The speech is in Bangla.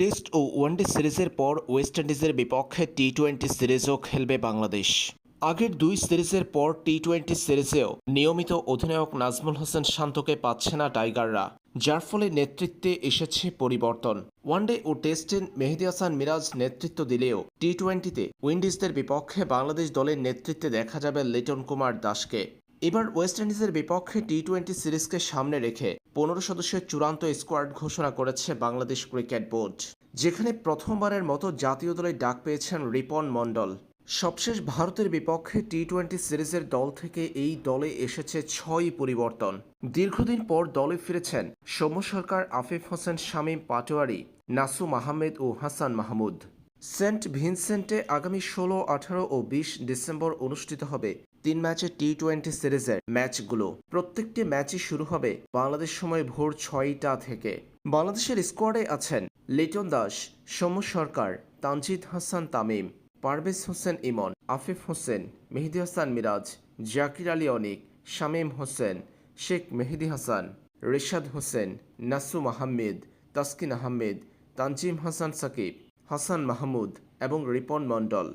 টেস্ট ও ওয়ানডে সিরিজের পর ওয়েস্ট ইন্ডিজের বিপক্ষে টি টোয়েন্টি সিরিজও খেলবে বাংলাদেশ। আগের দুই সিরিজের পর টি টোয়েন্টি সিরিজেও নিয়মিত অধিনায়ক নাজমুল হোসেন শান্তকে পাচ্ছে না টাইগাররা, যার ফলে নেতৃত্বে এসেছে পরিবর্তন। ওয়ানডে ও টেস্টে মেহেদি হাসান মিরাজ নেতৃত্ব দিলেও টি টোয়েন্টিতে উইন্ডিজদের বিপক্ষে বাংলাদেশ দলের নেতৃত্বে দেখা যাবে লিটন কুমার দাসকে। এবার ওয়েস্ট ইন্ডিজের বিপক্ষে টি টোয়েন্টি সিরিজকে সামনে রেখে পনেরো সদস্যের চূড়ান্ত স্কোয়াড ঘোষণা করেছে বাংলাদেশ ক্রিকেট বোর্ড, যেখানে প্রথমবারের মতো জাতীয় দলে ডাক পেয়েছেন রিপন মণ্ডল। সবশেষ ভারতের বিপক্ষে টি টোয়েন্টি সিরিজের দল থেকে এই দলে এসেছে ছয় পরিবর্তন। দীর্ঘদিন পর দলে ফিরেছেন সৌম্য সরকার, আফিফ হোসেন, শামীম পাটোয়ারি, নাসুম আহমেদ ও হাসান মাহমুদ। সেন্ট ভিনসেন্টে আগামী ষোলো, আঠারো ও বিশ ডিসেম্বর অনুষ্ঠিত হবে তিন ম্যাচের টি টোয়েন্টি সিরিজের ম্যাচগুলো। প্রত্যেকটি ম্যাচই শুরু হবে বাংলাদেশ সময় ভোর ছয়টা থেকে। বাংলাদেশের স্কোয়াডে আছেন লিটন দাস, সৌম্য সরকার, তানজিদ হাসান তামিম, পারভেজ হোসেন ইমন, আফিফ হোসেন, মেহেদি হাসান মিরাজ, জাকির আলী অনিক, শামীম হোসেন, শেখ মেহেদি হাসান, রেশাদ হোসেন নাসুম আহমেদ তাসকিন আহমেদ, তানজিম হাসান সাকিব। হাসান মাহমুদ এবং রিপন মণ্ডল।